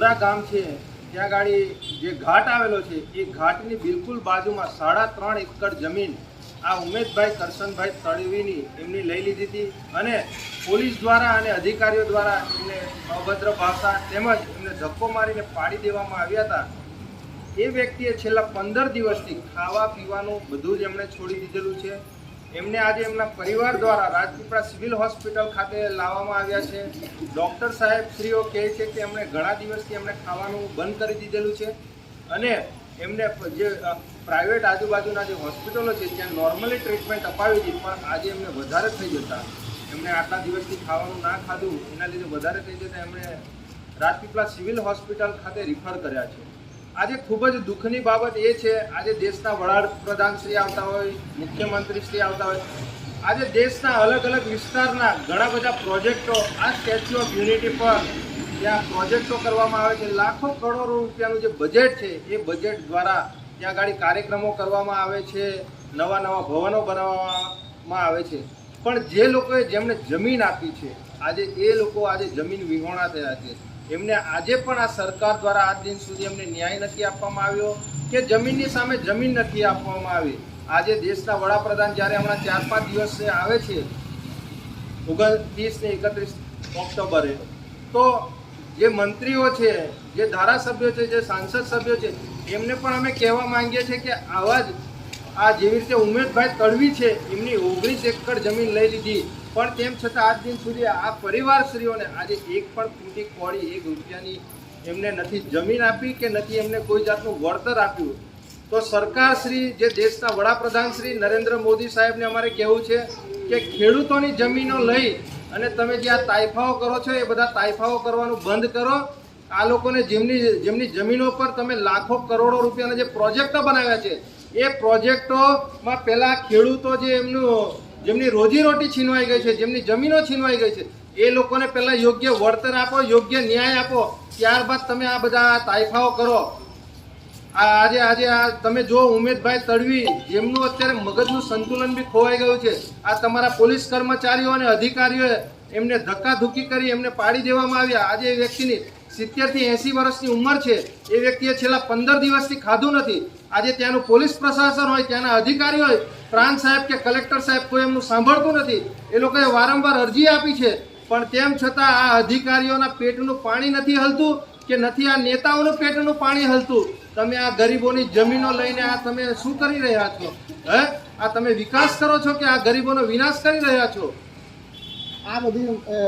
પુરા ગામ છે, ત્યાં ગાડી જે ઘાટ આવેલો છે, એ ઘાટની બિલકુલ બાજુમાં સાડા ત્રણ એકર જમીન આ ઉમેશભાઈ કરશનભાઈ તળવીની એમની લઈ લીધી હતી અને પોલીસ દ્વારા અને અધિકારીઓ દ્વારા એમને અભદ્ર ભાષા તેમજ એમને ધક્કો મારીને પાડી દેવામાં આવ્યા હતા. એ વ્યક્તિએ છેલ્લા પંદર દિવસથી ખાવા પીવાનું બધું જ એમણે છોડી દીધેલું છે. એમને આજે એમના પરિવાર દ્વારા રાજપીપળા સિવિલ હોસ્પિટલ ખાતે લાવવામાં આવ્યા છે. ડૉક્ટર સાહેબ શ્રીઓ કહે છે કે એમણે ઘણા દિવસથી એમણે ખાવાનું બંધ કરી દીધેલું છે અને એમને જે પ્રાઇવેટ આજુબાજુના જે હોસ્પિટલો છે ત્યાં નોર્મલી ટ્રીટમેન્ટ અપાવી હતી, પણ આજે એમને વધારે થઈ જતા. એમણે આટલા દિવસથી ખાવાનું ના ખાધું, એના લીધે વધારે થઈ જતા એમણે રાજપીપળા સિવિલ હોસ્પિટલ ખાતે રિફર કર્યા છે. આજે ખૂબ જ દુઃખની બાબત એ છે, આજે દેશના વડાપ્રધાન શ્રી આવતા હોય મુખ્યમંત્રી શ્રી આવતા હોય, આજે દેશના અલગ અલગ વિસ્તારના ઘણા બધા પ્રોજેક્ટો, આ સ્ટેચ્યુ ઓફ યુનિટી પર ત્યાં પ્રોજેક્ટો કરવામાં આવે છે. લાખો કરોડો રૂપિયાનું જે બજેટ છે, એ બજેટ દ્વારા ત્યાં આગળ કાર્યક્રમો કરવામાં આવે છે, નવા નવા ભવનો બનાવવામાં આવે છે. પણ જે લોકોએ જેમણે જમીન આપી છે, આજે એ લોકો આજે જમીન વિહોણા થયા છે. એમને આજે પણ આ સરકાર દ્વારા આજ દિન સુધી એમને ન્યાય નથી આપવામાં આવ્યો કે જમીનની સામે જમીન નથી આપવામાં આવી. આજે દેશના વડાપ્રધાન જ્યારે હમણાં ચાર પાંચ દિવસે આવે છે ઓગણત્રીસ ને એકત્રીસ ઓક્ટોબરે, તો જે મંત્રીઓ છે, જે ધારાસભ્યો છે, જે સાંસદ સભ્યો છે, એમને પણ અમે કહેવા માંગીએ છીએ કે આવા જ આ જેવી રીતે ઉમેશભાઈ તળવી છે, એમની ઓગણીસ એકર જમીન લઈ લીધી. પણ તેમ છતાં આજ દિન સુધી આ પરિવારશ્રીઓને આજે એક પણ ફૂટી કોળી એક રૂપિયાની એમને નથી જમીન આપી કે નથી એમને કોઈ જાતનું વળતર આપ્યું. તો સરકાર શ્રી જે દેશના વડાપ્રધાન શ્રી નરેન્દ્ર મોદી સાહેબને અમારે કહેવું છે કે ખેડૂતોની જમીનો લઈ અને તમે જે આ તાઇફાઓ કરો છો, એ બધા તાઇફાઓ કરવાનું બંધ કરો. આ લોકોને જેમની જેમની જમીનો પર તમે લાખો કરોડો રૂપિયાના જે પ્રોજેક્ટો બનાવ્યા છે એ પ્રોજેક્ટોમાં પહેલાં ખેડૂતો જે એમનું, જેમની રોજીરોટી છીનવાઈ ગઈ છે, જેમની જમીનો છીનવાઈ ગઈ છે, એ લોકોને પહેલાં યોગ્ય વળતર આપો, યોગ્ય ન્યાય આપો, ત્યારબાદ તમે આ બધા તાયફાઓ કરો. આજે આજે આ તમે જો ઉમેદભાઈ તડવી, જેમનું અત્યારે મગજનું સંતુલન બી ખોવાઈ ગયું છે, આ તમારા પોલીસ કર્મચારીઓ અને અધિકારીઓએ એમને ધક્કાધુક્કી કરી, એમને પાડી દેવામાં આવ્યા. આજે એ વ્યક્તિની સિત્તેરથી એંસી વર્ષની ઉંમર છે. એ વ્યક્તિએ છેલ્લા પંદર દિવસથી ખાધું નથી. આજે ત્યાંનું પોલીસ પ્રશાસન હોય, ત્યાંના અધિકારી હોય, પ્રાંત સાહેબ કે કલેક્ટર સાહેબ કોઈ એમનું સાંભળતું નથી. એ લોકોએ વારંવાર અરજી આપી છે. પણ તેમ છતાં આ અધિકારીઓના પેટનું પાણી નથી હલતું કે નથી આ નેતાઓનું પેટનું પાણી હલતું? તમે આ ગરીબોની જમીનો લઈને આ તમે શું કરી રહ્યા છો? હે? આ તમે વિકાસ કરો છો કે આ ગરીબોનો વિનાશ કરી રહ્યા છો? આ બધી